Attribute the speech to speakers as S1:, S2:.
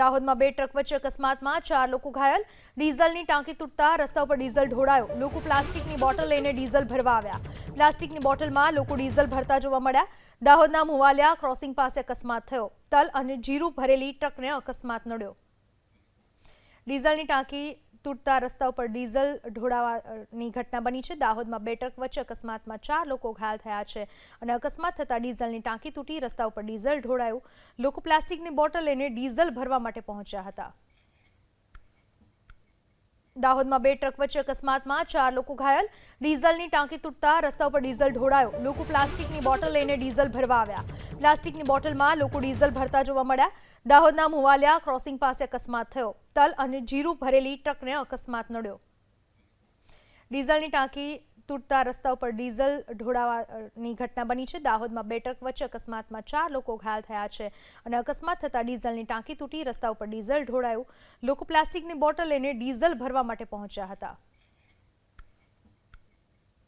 S1: દાહોદમાં બે ટ્રક વચ્ચે અકસ્માતમાં ચાર લોકો ઘાયલ. ડીઝલની ટાંકી તૂટતા રસ્તા ઉપર ડીઝલ ઢોળાયો. લોકો પ્લાસ્ટિકની બોટલ લઈને ડીઝલ ભરવા આવ્યા. પ્લાસ્ટિકની બોટલમાં લોકો ડીઝલ ભરતા જોવા મળ્યા. દાહોદના મુવાલિયા ક્રોસિંગ પાસે અકસ્માત થયો. તલ અને જીરું ભરેલી ટ્રકને અકસ્માત નડ્યો. ડીઝલની ટાંકી તૂટતા રસ્તા ઉપર ડીઝલ ઢોળાવાની ઘટના બની છે. દાહોદમાં બે ટ્રક વચ્ચે અકસ્માતમાં ચાર લોકો ઘાયલ થયા છે અને અકસ્માત થતાં ડીઝલની ટાંકી તૂટી રસ્તા ઉપર ડીઝલ ઢોળાયું. લોકો પ્લાસ્ટિકની બોટલ લઈને ડીઝલ ભરવા માટે પહોંચ્યા હતા. દાહોદમાં બે ટ્રક વચ્ચે અકસ્માતમાં ચાર લોકો ઘાયલ. ડીઝલની ટાંકી તૂટતા રસ્તા ઉપર ડીઝલ ઢોળાયો. લોકો પ્લાસ્ટિકની બોટલ લઈને ડીઝલ ભરવા આવ્યા. પ્લાસ્ટિકની બોટલમાં લોકો ડીઝલ ભરતા જોવા મળ્યા. દાહોદના મુવાલિયા ક્રોસિંગ પાસે અકસ્માત થયો. તલ અને જીરું ભરેલી ટ્રકને અકસ્માત નડ્યો. ડીઝલની ટાંકી તૂટતા રસ્તા ઉપર ડીઝલ ઢોળાવાની ઘટના બની છે. દાહોદમાં બે ટ્રક વચ્ચે અકસ્માતમાં ચાર લોકો ઘાયલ થયા છે અને અકસ્માત થતાં ડીઝલની ટાંકી તૂટી રસ્તા ઉપર ડીઝલ ઢોળાયું. લોકો પ્લાસ્ટિકની બોટલ લઈને ડીઝલ ભરવા માટે પહોંચ્યા હતા.